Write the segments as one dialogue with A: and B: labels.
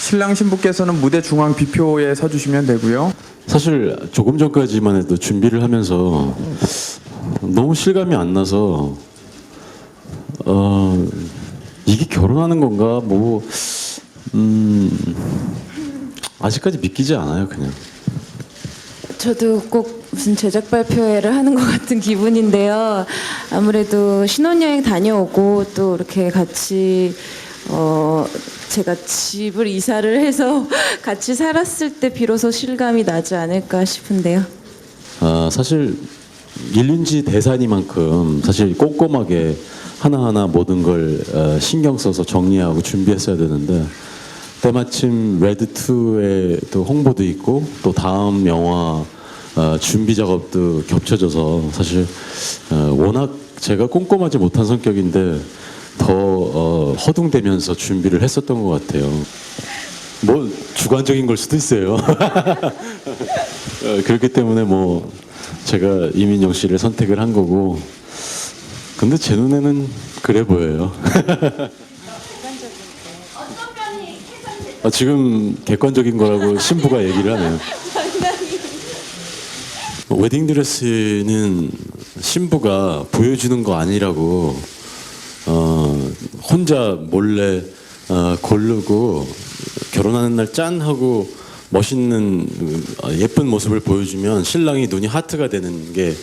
A: 신랑 신부께서는 무대 중앙 비표에 서주시면 되고요.
B: 사실 조금 전까지만 해도 준비를 하면서 너무 실감이 안 나서 어 이게 결혼하는 건가 뭐 음, 아직까지 믿기지 않아요 그냥
C: 저도 꼭 무슨 제작 발표회를 하는 것 같은 기분인데요. 아무래도 신혼여행 다녀오고 또 이렇게 같이 어 제가 집을 이사를 해서 같이 살았을 때 비로소 실감이 나지 않을까 싶은데요.
B: 아 사실 일륜지 대사니만큼 사실 꼼꼼하게 하나하나 모든 걸 어, 신경 써서 정리하고 준비했어야 되는데 때마침 레드 2의 또 홍보도 있고 또 다음 영화 어, 준비 작업도 겹쳐져서 사실 어, 워낙 제가 꼼꼼하지 못한 성격인데 더 어, 허둥대면서 준비를 했었던 것 같아요. 뭐 주관적인 걸 수도 있어요. 어, 그렇기 때문에 뭐 제가 이민영 씨를 선택을 한 거고 근데 제 눈에는 그래 보여요. 아, 지금 객관적인 거라고 신부가 얘기를 하네요. 웨딩드레스는 신부가 보여주는 거 아니라고 어, 혼자 몰래 어, 고르고 결혼하는 날 짠 하고 멋있는 어, 예쁜 모습을 보여주면 신랑이 눈이 하트가 되는 게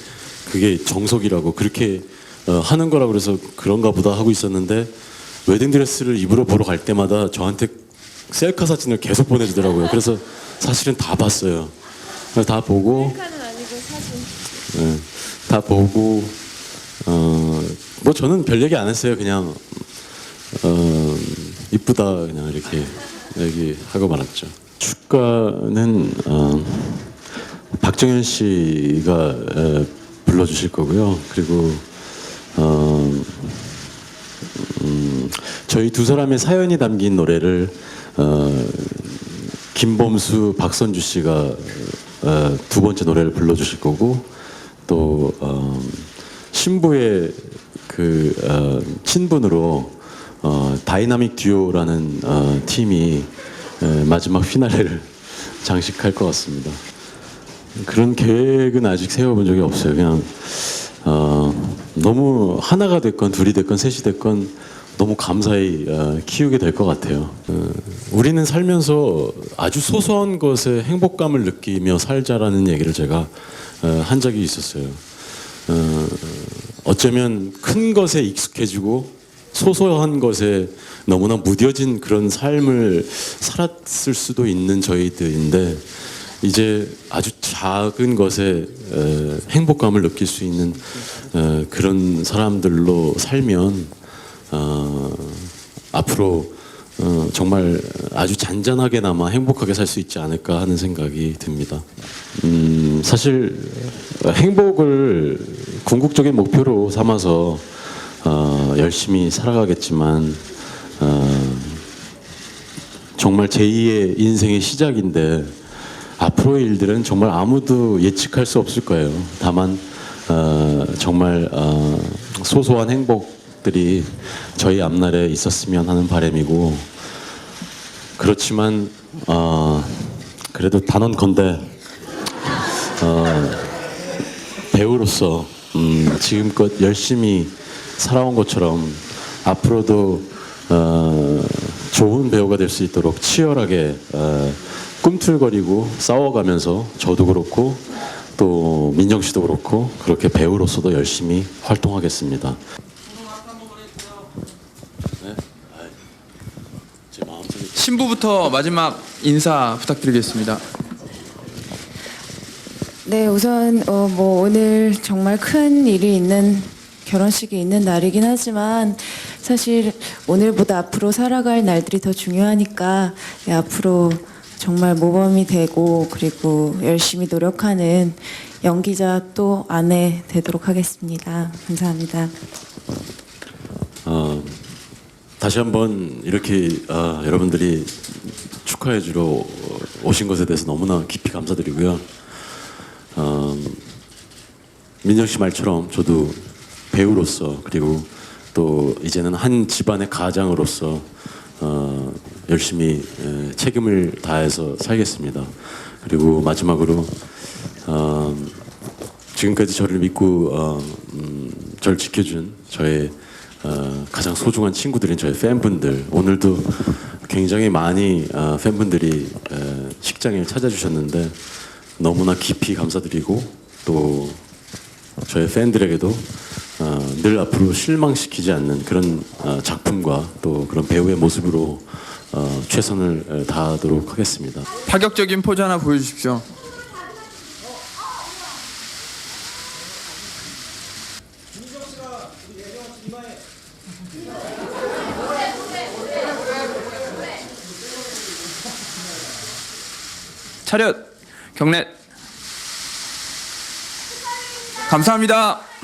B: 그게 정석이라고 그렇게 어, 하는 거라 그래서 그런가 보다 하고 있었는데 웨딩 드레스를 입으러 보러 갈 때마다 저한테 셀카 사진을 계속 보내주더라고요. 그래서 사실은 다 봤어요. 다 보고 네, 다 보고 어, 뭐 저는 별 얘기 안 했어요. 그냥 어, 이쁘다 그냥 이렇게 얘기하고 말았죠. 축가는 어, 박정현 씨가 에, 불러주실 거고요. 그리고 어, 음, 저희 두 사람의 사연이 담긴 노래를 어, 김범수, 박선주 씨가 어, 두 번째 노래를 불러주실 거고 또 어, 신부의 그 어, 친분으로 어, 다이나믹 듀오라는 어, 팀이 에, 마지막 피날레를 장식할 것 같습니다. 그런 계획은 아직 세워본 적이 없어요. 그냥 어, 너무 하나가 됐건 둘이 됐건 셋이 됐건 너무 감사히 어, 키우게 될 것 같아요. 어, 우리는 살면서 아주 소소한 것에 행복감을 느끼며 살자라는 얘기를 제가 어, 한 적이 있었어요. 어, 어쩌면 큰 것에 익숙해지고 소소한 것에 너무나 무뎌진 그런 삶을 살았을 수도 있는 저희들인데 이제 아주 작은 것에 에, 행복감을 느낄 수 있는 에, 그런 사람들로 살면 어, 앞으로 어, 정말 아주 잔잔하게나마 행복하게 살 수 있지 않을까 하는 생각이 듭니다. 음, 사실 행복을 궁극적인 목표로 삼아서 어, 열심히 살아가겠지만 어, 정말 제2의 인생의 시작인데 앞으로의 일들은 정말 아무도 예측할 수 없을 거예요. 다만 어, 정말 어, 소소한 행복들이 저희 앞날에 있었으면 하는 바람이고 그렇지만 어, 그래도 단언컨대 어, 배우로서 음, 지금껏 열심히 살아온 것처럼 앞으로도 어, 좋은 배우가 될 수 있도록 치열하게 어, 꿈틀거리고 싸워가면서 저도 그렇고 또 민정 씨도 그렇고 그렇게 배우로서도 열심히 활동하겠습니다. 네?
A: 신부부터 마지막 인사 부탁드리겠습니다.
C: 네, 우선 어, 뭐 오늘 정말 큰 일이 있는 결혼식이 있는 날이긴 하지만 사실 오늘보다 앞으로 살아갈 날들이 더 중요하니까 네, 앞으로 정말 모범이 되고 그리고 열심히 노력하는 연기자 또 아내 되도록 하겠습니다. 감사합니다.
B: 어, 다시 한번 이렇게 아, 여러분들이 축하해 주러 오신 것에 대해서 너무나 깊이 감사드리고요. 어, 민정 씨 말처럼 저도 배우로서 그리고 또 이제는 한 집안의 가장으로서 어, 열심히 에, 책임을 다해서 살겠습니다. 그리고 마지막으로 어, 지금까지 저를 믿고 어, 음, 저를 지켜준 저의 어, 가장 소중한 친구들인 저의 팬분들 오늘도 굉장히 많이 어, 팬분들이 에, 식장에 찾아주셨는데 너무나 깊이 감사드리고 또 저의 팬들에게도 어, 늘 앞으로 실망시키지 않는 그런 어, 작품과 또 그런 배우의 모습으로 어, 최선을 에, 다하도록 하겠습니다.
A: 파격적인 포즈 하나 보여주십시오. 차렷 경례 감사합니다.